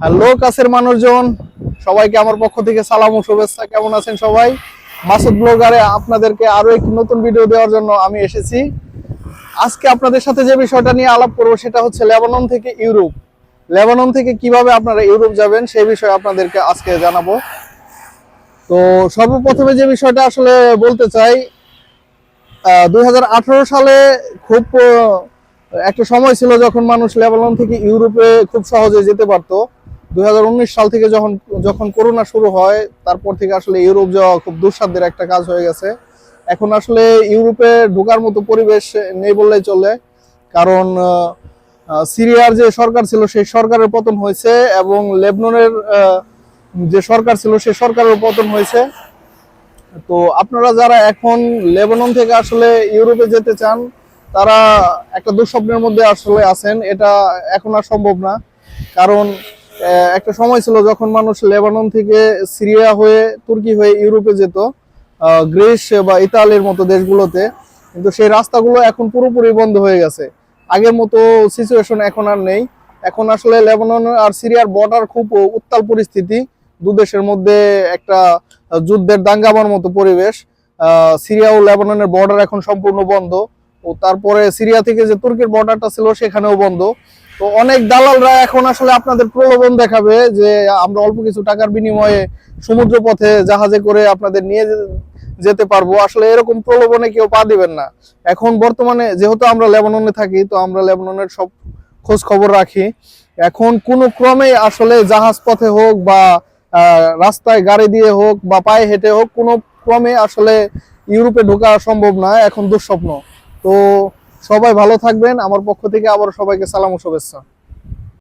Hello কাছের মানুষজন, সবাইকে আমার পক্ষ থেকে সালাম ও শুভেচ্ছা। কেমন আছেন সবাই? মাসুদ ব্লগারে আপনাদেরকে আরও একটি নতুন ভিডিও দেওয়ার জন্য আমি এসেছি। আজকে আপনাদের সাথে যে বিষয়টা নিয়ে আলাপ করব সেটা হচ্ছে লেবানন থেকে ইউরোপ। লেবানন থেকে কীভাবে আপনারা ইউরোপ যাবেন সেই বিষয়ে আপনাদেরকে আজকে জানাব। তো সর্বপ্রথমে যে বিষয়টা আসলে বলতে চাই দুই হাজার আঠারো সালে খুব একটা সময় ছিল যখন মানুষ লেবানন থেকে ইউরোপে খুব সহজে যেতে পারতো। দুই হাজার উনিশ সাল থেকে যখন যখন করোনা শুরু হয়, তারপর থেকে আসলে ইউরোপ যাওয়া খুব দুঃসাধ্যের একটা কাজ হয়ে গেছে। এখন আসলে ইউরোপে ঢোকার মতো পরিবেশ নেই বললেই চলে। কারণ সিরিয়ার যে সরকার ছিল, সেই সরকারের পতন হয়েছে এবং লেবননের যে সরকার ছিল, সেই সরকারের পতন হয়েছে। তো আপনারা যারা এখন লেবানন থেকে আসলে ইউরোপে যেতে চান, তারা একটা দুঃস্বপ্নের মধ্যে আসলে আছেন। এটা এখন আর সম্ভব না। কারণ একটা সময় ছিল যখন মানুষ লেবানন থেকে সিরিয়া হয়ে, তুর্কি হয়ে ইউরোপে যেত গ্রিস বা ইতালির মতো দেশগুলোতে। কিন্তু সেই রাস্তাগুলো এখন পুরোপুরি বন্ধ হয়ে গেছে। আগের মতো সিচুয়েশন এখন আর নেই। এখন আসলে লেবানন আর সিরিয়ার বর্ডার খুব উত্তাল পরিস্থিতি। দু দেশের মধ্যে একটা যুদ্ধের দাঙ্গামার মতো পরিবেশ। সিরিয়া ও লেবাননের বর্ডার এখন সম্পূর্ণ বন্ধ। ও তারপরে সিরিয়া থেকে যে তুর্কির বর্ডারটা ছিল, সেখানেও বন্ধ। তো অনেক দালালরা এখন আসলে আপনাদের প্রলোভন দেখাবে যে আমরা অল্প কিছু টাকার বিনিময়ে সমুদ্র পথে জাহাজে করে আপনাদের নিয়ে যেতে পারব। আসলে এরকম প্রলোভনে কেউ পা দিবেন না। এখন বর্তমানে যেহেতু আমরা লেবাননে থাকি, তো আমরা লেবাননের সব খোঁজ খবর রাখি। এখন কোনো ক্রমে আসলে জাহাজ পথে হোক বা রাস্তায় গাড়ি দিয়ে হোক বা পায়ে হেঁটে হোক, কোনো ক্রমে আসলে ইউরোপে ঢোকা সম্ভব না। এখন দুঃস্বপ্ন। তো সবাই ভালো থাকবেন। আমার পক্ষ থেকে আবার সবাইকে সালাম ও শুভেচ্ছা।